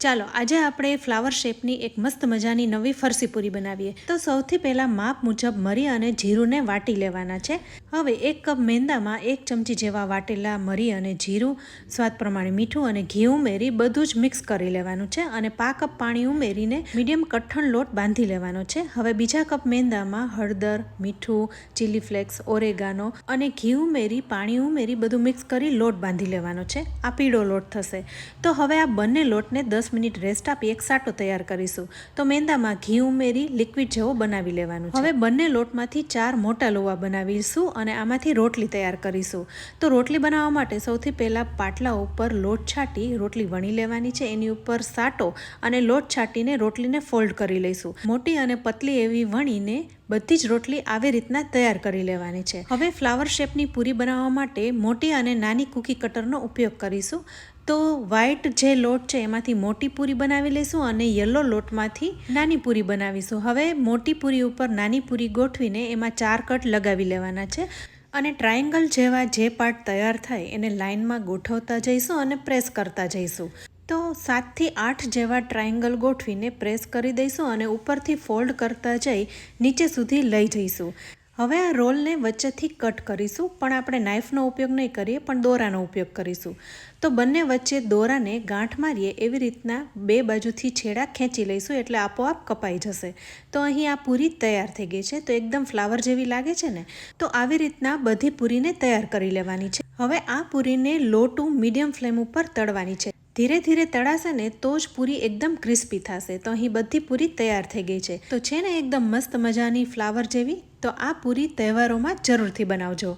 ચાલો, આજે આપણે ફ્લાવર શેપની એક મસ્ત મજાની નવી ફરસી પૂરી બનાવીએ. તો સૌથી પહેલાં માપ મુજબ મરી અને જીરુંને વાટી લેવાના છે. હવે એક કપ મેંદામાં એક ચમચી જેવા વાટેલા મરી અને જીરું, સ્વાદ પ્રમાણે મીઠું અને ઘી ઉમેરી બધું જ મિક્સ કરી લેવાનું છે અને પા કપ પાણી ઉમેરીને મીડિયમ કઠણ લોટ બાંધી લેવાનો છે. હવે બીજા કપ મેંદામાં હળદર, મીઠું ચીલી ફ્લેક્સ ઓરેગાનો અને ઘી ઉમેરી, પાણી ઉમેરી બધું મિક્સ કરી લોટ બાંધી લેવાનો છે. આ પીળો લોટ થશે. તો હવે આ બંને લોટને દસ મિનિટ રેસ્ટ આપી એક સાટો તૈયાર કરીશું. તો મેંદામાં ઘી ઉમેરી લિક્વિડ જેવો બનાવી લેવાનું હવે બંને લોટમાંથી ચાર મોટા લોવા બનાવીશું અને આમાંથી રોટલી તૈયાર કરીશું. તો રોટલી બનાવવા માટે સૌથી પહેલાં પાટલા ઉપર લોટ છાંટી રોટલી વણી લેવાની છે. એની ઉપર સાટો અને લોટ છાંટીને રોટલીને ફોલ્ડ કરી લઈશું. મોટી અને પતલી એવી વણીને બધી જ રોટલી આવી રીતના તૈયાર કરી લેવાની છે. હવે ફ્લાવર શેપની પૂરી બનાવવા માટે મોટી અને નાની કૂકી કટરનો ઉપયોગ કરીશું. તો વ્હાઈટ જે લોટ છે એમાંથી મોટી પૂરી બનાવી લઈશું અને યલો લોટમાંથી નાની પૂરી બનાવીશું. હવે મોટી પૂરી ઉપર નાની પૂરી ગોઠવીને એમાં ચાર કટ લગાવી લેવાના છે અને ટ્રાયેંગલ જેવા જે પાર્ટ તૈયાર થાય એને લાઇનમાં ગોઠવતા જઈશું અને પ્રેસ કરતા જઈશું. તો સાતથી આઠ જેવા ટ્રાયેંગલ ગોઠવીને પ્રેસ કરી દઈશું અને ઉપરથી ફોલ્ડ કરતા જઈ નીચે સુધી લઈ જઈશું. હવે આ રોલને વચ્ચેથી કટ કરીશું, પણ આપણે નાઇફનો ઉપયોગ નહીં કરીએ, પણ દોરાનો ઉપયોગ કરીશું. તો બંને વચ્ચે દોરાને ગાંઠ મારીએ એવી રીતના બે બાજુથી છેડા ખેંચી લઈશું, એટલે આપોઆપ કપાઈ જશે. તો અહીં આ પૂરી તૈયાર થઈ ગઈ છે, તો એકદમ ફ્લાવર જેવી લાગે છે ને, તો આવી રીતના બધી પૂરીને તૈયાર કરી લેવાની છે. હવે આ પૂરીને લો ટુ મીડિયમ ફ્લેમ ઉપર તળવાની છે. ધીરે ધીરે તળાશે ને, તો જ પૂરી એકદમ ક્રિસ્પી થશે. તો અહીં બધી પૂરી તૈયાર થઈ ગઈ છે. તો છે ને એકદમ મસ્ત મજાની ફ્લાવર જેવી? તો આ પૂરી તહેવારોમાં જરૂરથી બનાવજો.